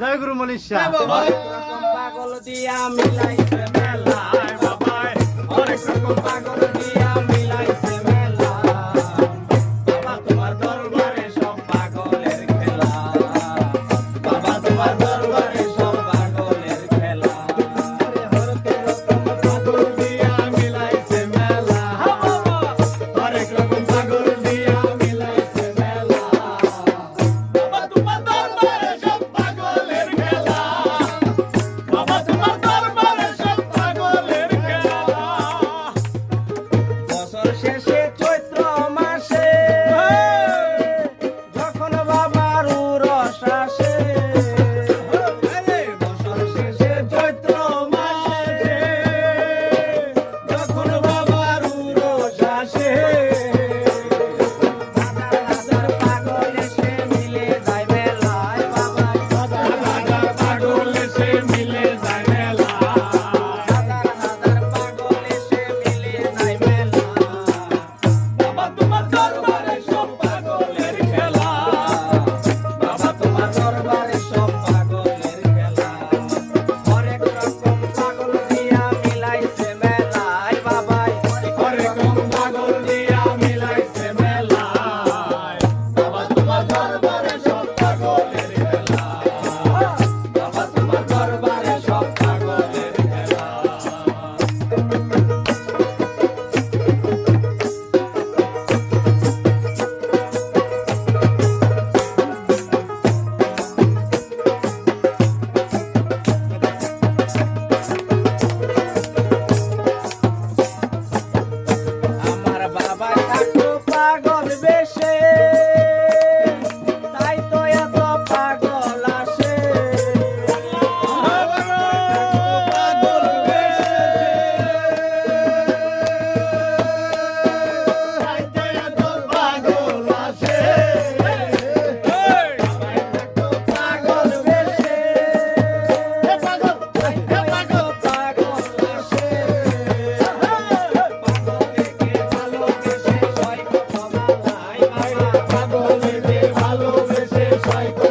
জয় গুরু মনীষ শাহ। পাগল দিয়া মিলাইছে মেলায় বাবায় অনেক রকম পাগল Bye.